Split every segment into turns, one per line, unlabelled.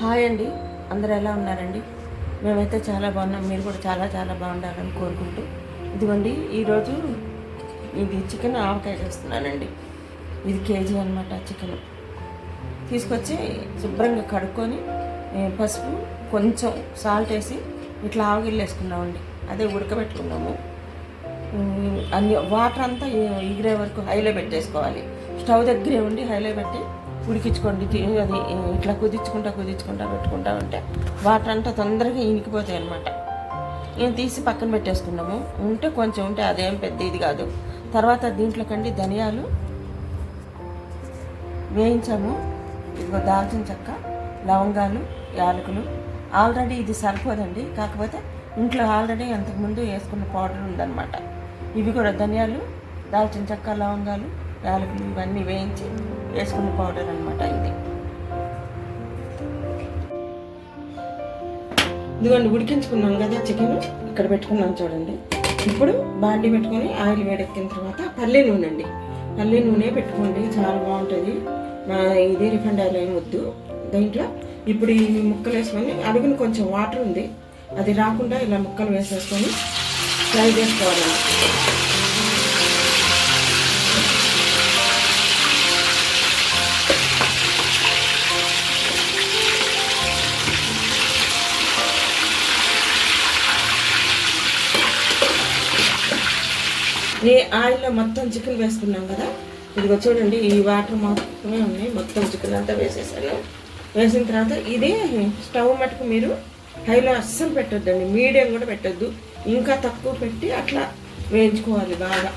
Hi అండి. అందరు ఎలా ఉన్నారండి? మేమైతే చాలా బాగున్నాం. మీరు కూడా చాలా చాలా బాగుండాలని కోరుకుంటూ ఇదిగోండి ఈరోజు ఇది చికెన్ ఆవకాయ చేస్తున్నానండి. ఇది కేజీ అనమాట చికెన్. తీసుకొచ్చి శుభ్రంగా కడుక్కొని పసుపు కొంచెం సాల్ట్ వేసి ఇట్లా ఆవగిల్లు వేసుకున్నామండి అదే ఉడకబెట్టుకున్నాము. అన్ని వాటర్ అంతా ఎగిరే వరకు హైలో పెట్టేసుకోవాలి. స్టవ్ దగ్గరే ఉండి హైలో పెట్టి ఉడికించుకోండి అది ఇట్లా కుదించుకుంటా కుదించుకుంటా పెట్టుకుంటా ఉంటే వాటర్ అంతా తొందరగా ఇనికిపోతాయి అనమాట నేను తీసి పక్కన పెట్టేసుకున్నాము ఉంటే కొంచెం ఉంటే అదేం పెద్ద ఇది కాదు. తర్వాత దీంట్లో కండి ధనియాలు వేయించాము. ఇదిగో దాల్చిన చెక్క లవంగాలు యాలకులు. ఆల్రెడీ ఇది సరిపోదండి. కాకపోతే ఇంట్లో ఆల్రెడీ అంతకుముందు వేసుకున్న పౌడర్ ఉందన్నమాట. ఇవి కూడా ధనియాలు దాల్చిన చెక్క లవంగాలు యాలకులు ఇవన్నీ వేయించి వేసుకున్న పౌడర్ అనమాట ఇది. ఇదిగోండి ఉడికించుకున్నాం కదా చికెన్. ఇక్కడ పెట్టుకున్నాం చూడండి. ఇప్పుడు బాండి పెట్టుకొని ఆయిల్ వేడెక్కిన తర్వాత పల్లె నూనె అండి పల్లె నూనె పెట్టుకోండి చాలా బాగుంటుంది. నా ఇది రిఫండ్ ఆయిల్ ఏమి వద్దు. దీంట్లో ఇప్పుడు ఈ ముక్కలు వేసుకొని అడుగున కొంచెం వాటర్ ఉంది. అది రాకుండా ఇలా ముక్కలు వేసేసుకొని ఫ్రై చేసుకోవాలి. ఈ ఆయిల్లో మొత్తం చికెన్ వేసుకున్నాం కదా. ఇదిగో చూడండి ఈ వాటర్ మాత్రమే ఉన్నాయి. మొత్తం చికెన్ అంతా వేసేసాను. వేసిన తర్వాత ఇదే స్టవ్ మటుకు మీరు హైలో అస్సలు పెట్టొద్దండి. మీడియం కూడా పెట్టొద్దు. ఇంకా తక్కువ పెట్టి అట్లా వేయించుకోవాలి బాగా.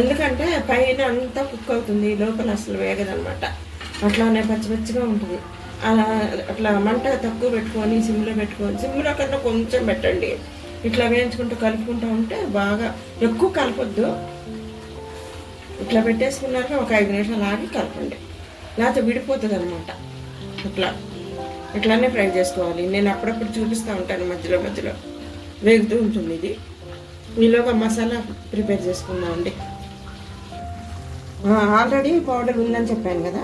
ఎందుకంటే పైన అంతా కుక్ అవుతుంది. లోపల అసలు వేగదనమాట అట్లానే పచ్చిపచ్చిగా ఉంటుంది. అలా అట్లా మంట తక్కువ పెట్టుకొని సిమ్లో పెట్టుకొని సిమ్లో కన్నా కొంచెం పెట్టండి. ఇట్లా వేయించుకుంటూ కలుపుకుంటూ ఉంటే బాగా ఎక్కువ కలపొద్దు. ఇట్లా పెట్టేసుకున్నాక ఒక ఐదు నిమిషాలు ఆగి కలపండి. లేకపోతే విడిపోతుంది అనమాట ఇట్లా ఇట్లానే ఫ్రై చేసుకోవాలి. నేను అప్పుడప్పుడు చూపిస్తూ ఉంటాను మధ్యలో మధ్యలో. వేగుతూ ఉంటుంది ఇది. ఈలోగా మసాలా ప్రిపేర్ చేసుకుందామండి ఆల్రెడీ పౌడర్ ఉందని చెప్పాను కదా.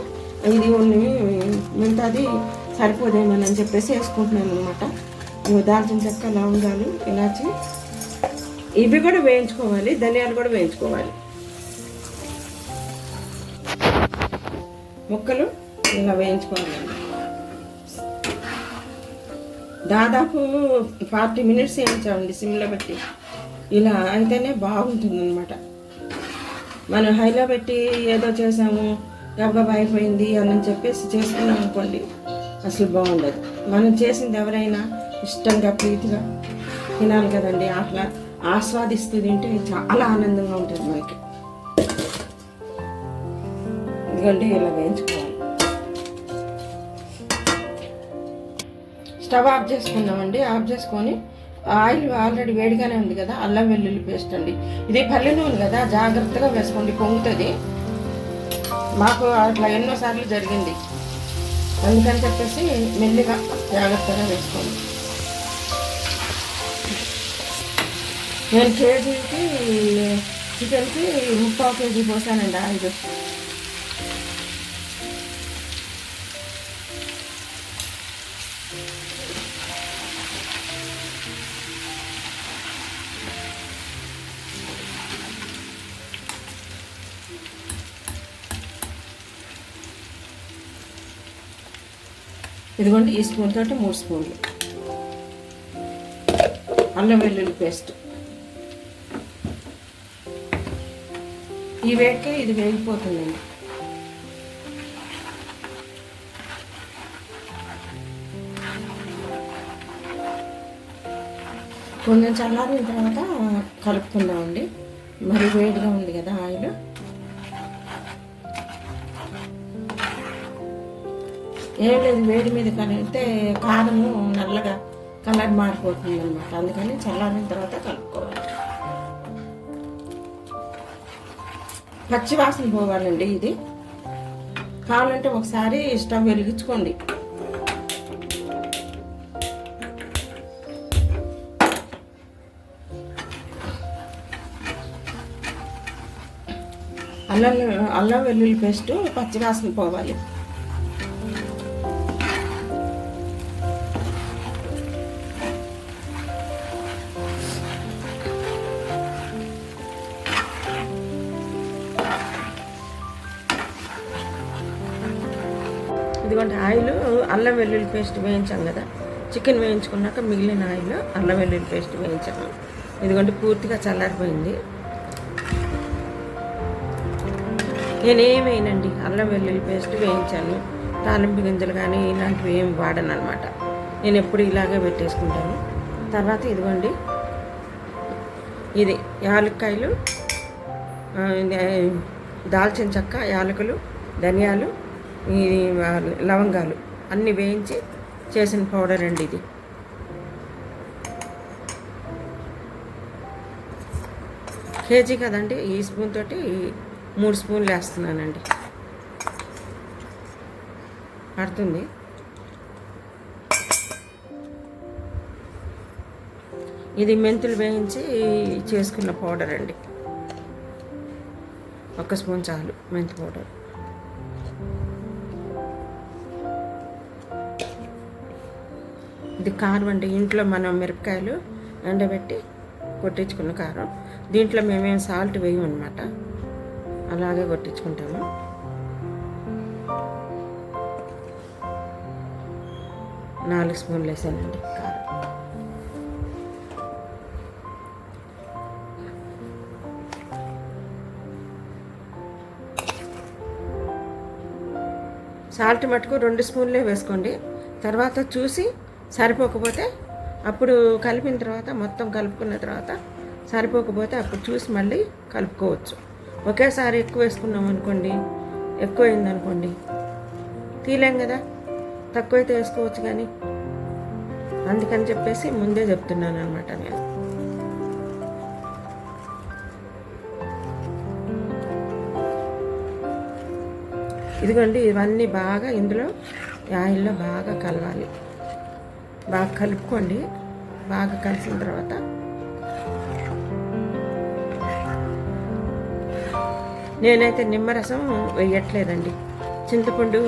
ఇది కొన్ని మిగతాది సరిపోదేమోనని చెప్పేసి వేసుకుంటున్నాను అనమాట దాల్చిన చెక్క లవంగాలు ఇలాచి. ఇవి కూడా వేయించుకోవాలి ధనియాలు కూడా వేయించుకోవాలి. ముక్కలు ఇలా వేయించుకోవాలి. దాదాపు ఫార్టీ మినిట్స్ వేయించామండి సిమ్లో పెట్టి. ఇలా అయితేనే బాగుంటుంది అనమాట మనం హైలో పెట్టి ఏదో చేసాము గబగబా అయిపోయింది అని చెప్పేసి చేసుకున్నాం అనుకోండి అసలు బాగుండదు. మనం చేసింది ఎవరైనా ఇష్టంగా ప్రీతిగా తినాలి కదండి. అట్లా ఆస్వాదిస్తూ తింటే చాలా ఆనందంగా ఉంటుంది మనకి ఎందుకంటే ఇలా వేయించుకోవాలి. స్టవ్ ఆఫ్ చేసుకున్నామండి ఆఫ్ చేసుకొని ఆయిల్ ఆల్రెడీ వేడిగానే ఉంది కదా అల్లం వెల్లుల్లి పేస్ట్ అండి. ఇది పల్లె నూనె కదా జాగ్రత్తగా వేసుకోండి పొంగుతుంది. మాకు అట్లా ఎన్నోసార్లు జరిగింది. అందుకని చెప్పేసి మెల్లిగా జాగ్రత్తగా వేసుకోండి. నేను కేజీకి చికెన్కి ముప్పావు కేజీ పోసానండి ఆయిల్. ఇదిగోండి ఈ స్పూన్ తోటి మూడు స్పూన్లు. అల్లం వెల్లుల్లి పేస్ట్. ఈ వేడికే ఇది వేగిపోతుందండి కొంచెం చల్లారిన తర్వాత కలుపుకుందామండి. మరి వేడిగా ఉంది కదా ఆయిల్. ఏం లేదు వేడి మీద కలిపితే కారము నల్లగా కలర్ మారిపోతుంది అనమాట అందుకని చల్లారిన తర్వాత కలుపు పచ్చివాసన పోవాలండి ఇది. కావాలంటే ఒకసారి స్టవ్ వెలిగించుకోండి. అల్లం అల్లం వెల్లుల్లి పేస్ట్ పచ్చివాసన పోవాలి. ఇదిగోండి ఆయిల్ అల్లం వెల్లుల్లి పేస్ట్ వేయించాం కదా చికెన్ వేయించుకున్నాక మిగిలిన ఆయిల్ అల్లం వెల్లుల్లి పేస్ట్ వేయించాము ఇదిగోండి పూర్తిగా చల్లారిపోయింది. నేనేమైనండి అల్లం వెల్లుల్లి పేస్ట్ వేయించాను. తాలింపు గింజలు కానీ ఇలాంటివి ఏమి వాడను అనమాట నేను ఎప్పుడు ఇలాగే పెట్టేసుకుంటాను. తర్వాత ఇదిగోండి ఇది యాలక్కాయలు దాల్చిన చెక్క యాలకులు ధనియాలు ఈ లవంగాలు అన్నీ వేయించి చేసిన పౌడర్ అండి ఇది. కేజీ కదండి ఈ స్పూన్ తోటి మూడు స్పూన్లు వేస్తున్నానండి. పడుతుంది. ఇది మెంతులు వేయించి చేసుకున్న పౌడర్ అండి. ఒక స్పూన్ చాలు మెంతి పౌడర్. ఇది కారం అండి. ఇంట్లో మనం మిరపకాయలు ఎండబెట్టి కొట్టించుకున్న కారం. దీంట్లో మేమేం సాల్ట్ వేయమన్నమాట. అలాగే కొట్టించుకుంటాము. నాలుగు స్పూన్లు వేసానండి కారం. సాల్ట్ మటుకు రెండు స్పూన్లే వేసుకోండి. తర్వాత చూసి సరిపోకపోతే అప్పుడు కలిపిన తర్వాత మొత్తం కలుపుకున్న తర్వాత సరిపోకపోతే అప్పుడు చూసి మళ్ళీ కలుపుకోవచ్చు. ఒకేసారి ఎక్కువ వేసుకున్నాం అనుకోండి ఎక్కువైంది అనుకోండి తీలేం కదా? తక్కువైతే వేసుకోవచ్చు కానీ. అందుకని చెప్పేసి ముందే చెప్తున్నాను అనమాట నేను. ఇదిగోండి ఇవన్నీ బాగా ఇందులో ఆయిల్లో బాగా కలవాలి. బాగా కలుపుకోండి. బాగా కలిసిన తర్వాత నేనైతే నిమ్మరసం వేయట్లేదండి. చింతపండు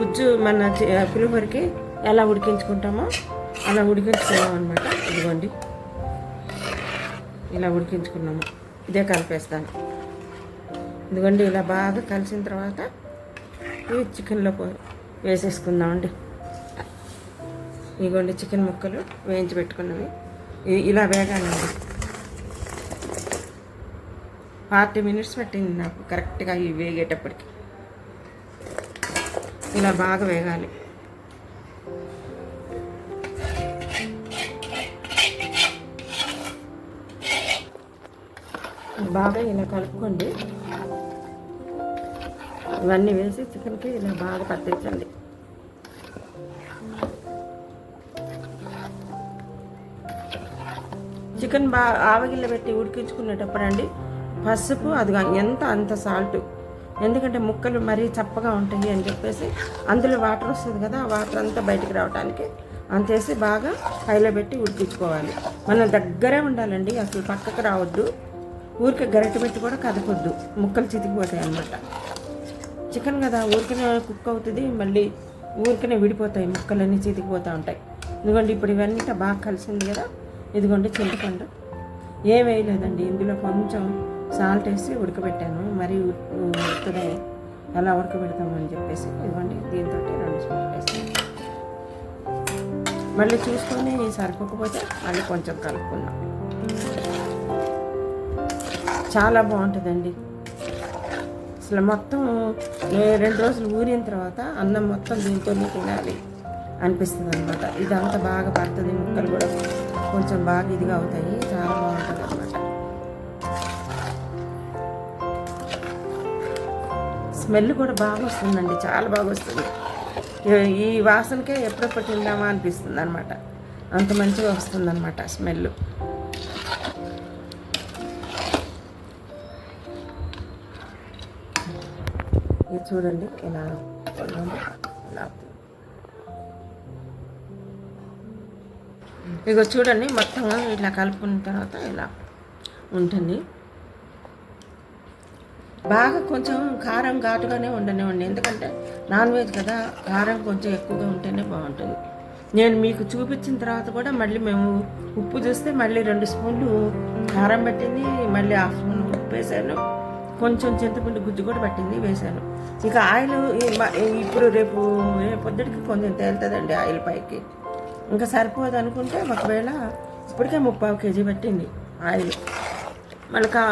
గుజ్జు మన పులిహోరకి ఎలా ఉడికించుకుంటామో అలా ఉడికించుకున్నాం అనమాట ఇదిగోండి. ఇలా ఉడికించుకున్నాము. ఇదే కలిపేస్తాను. ఇదిగోండి ఇలా బాగా కలిసిన తర్వాత ఇవి చికెన్లో పో- వేసేసుకుందామండి. ఇగోండి చికెన్ ముక్కలు వేయించి పెట్టుకున్నవి. ఇలా వేగాలండి. ఫార్టీ మినిట్స్ పట్టింది నాకు కరెక్ట్గా ఇవి వేగేటప్పటికి. ఇలా బాగా వేగాలి. బాగా ఇలా కలుపుకోండి. ఇవన్నీ వేసి చికెన్కి ఇలా బాగా పట్టించండి చికెన్ బాగా ఆవగిల్ల పెట్టి ఉడికించుకునేటప్పుడు అండి పసుపు అది ఎంత అంత సాల్ట్. ఎందుకంటే ముక్కలు మరీ చప్పగా ఉంటాయి అని చెప్పేసి అందులో వాటర్ వస్తుంది కదా ఆ వాటర్ అంతా బయటికి రావడానికి అంతేసి బాగా హైలో పెట్టి ఉడికించుకోవాలి. మనం దగ్గరే ఉండాలండి అసలు పక్కకు రావద్దు. ఊరికే గరిటె పెట్టి కూడా కదపొద్దు ముక్కలు చితికిపోతాయి అన్నమాట. చికెన్ కదా ఊరికనే కుక్ అవుతుంది మళ్ళీ ఊరికనే విడిపోతాయి ముక్కలన్నీ చితికిపోతూ ఉంటాయి. ఎందుకంటే ఇప్పుడు ఇవన్నీ బాగా కలిసింది కదా ఇదిగోండి చింతపండు. ఏం వేయలేదండి. ఇందులో కొంచెం సాల్ట్ వేసి ఉడకబెట్టాను. మరి ఉడుకునే అలా ఉడకబెడతామని చెప్పేసి ఇదిగోండి దీంతో రెండు స్పూన్లు వేసాను. మళ్ళీ చూసుకొని సరిపోకపోతే మళ్ళీ కొంచెం కలుపుకున్నాం చాలా బాగుంటుందండి. అసలు మొత్తం రెండు రోజులు ఊరిన తర్వాత అన్నం మొత్తం దీంతోనే తినాలి అనిపిస్తుంది అనమాట ఇదంతా బాగా పడుతుంది ముక్కలు కూడా. కొంచెం బాగా ఇదిగా అవుతాయి. చాలా బాగుంటుంది అనమాట స్మెల్ కూడా బాగా వస్తుందండి. చాలా బాగా వస్తుంది. ఈ- వాసనకే ఎప్పుడెప్పుడు తిందామా అనిపిస్తుంది అనమాట అంత మంచిగా వస్తుంది అనమాట స్మెల్. ఇది చూడండి ఇలా ఇక ఇగో చూడండి మొత్తం ఇట్లా కలుపుకున్న తర్వాత ఇలా ఉంటుంది. బాగా కొంచెం కారం ఘాటుగానే ఉండనివ్వండి ఎందుకంటే నాన్ వెజ్ కదా కారం కొంచెం ఎక్కువగా ఉంటేనే బాగుంటుంది. నేను మీకు చూపించిన తర్వాత కూడా మళ్ళీ మేము ఉప్పు చూస్తే మళ్ళీ రెండు స్పూన్లు కారం పెట్టింది మళ్ళీ హాఫ్ స్పూన్ ఉప్పు వేసాను. కొంచెం చింతపండు గుజ్జు కూడా పట్టింది వేశాను ఇక ఆయిల్ ఇప్పుడు రేపు రేపు పొద్దుటికి కొంచెం తేలుతుందండి ఆయిల్ పైకి. ఇంకా సరిపోదు అనుకుంటే ఒకవేళ ఇప్పటికే ముప్పావు కేజీ పట్టింది ఆయిల్. మనకు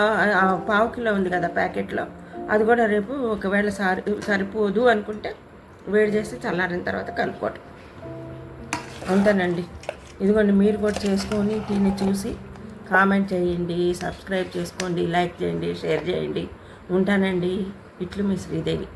పావు కిలో ఉంది కదా ప్యాకెట్లో. అది కూడా రేపు ఒకవేళ సరి సరిపోదు అనుకుంటే వేడి చేసి చల్లారిన తర్వాత కలుపుకోవటం అంతేనండి. ఇదిగోండి మీరు కూడా చేసుకొని దీన్ని చూసి కామెంట్ చేయండి సబ్స్క్రైబ్ చేసుకోండి లైక్ చేయండి షేర్ చేయండి. ఉంటానండి. ఇట్లు మీ శ్రీదేవి.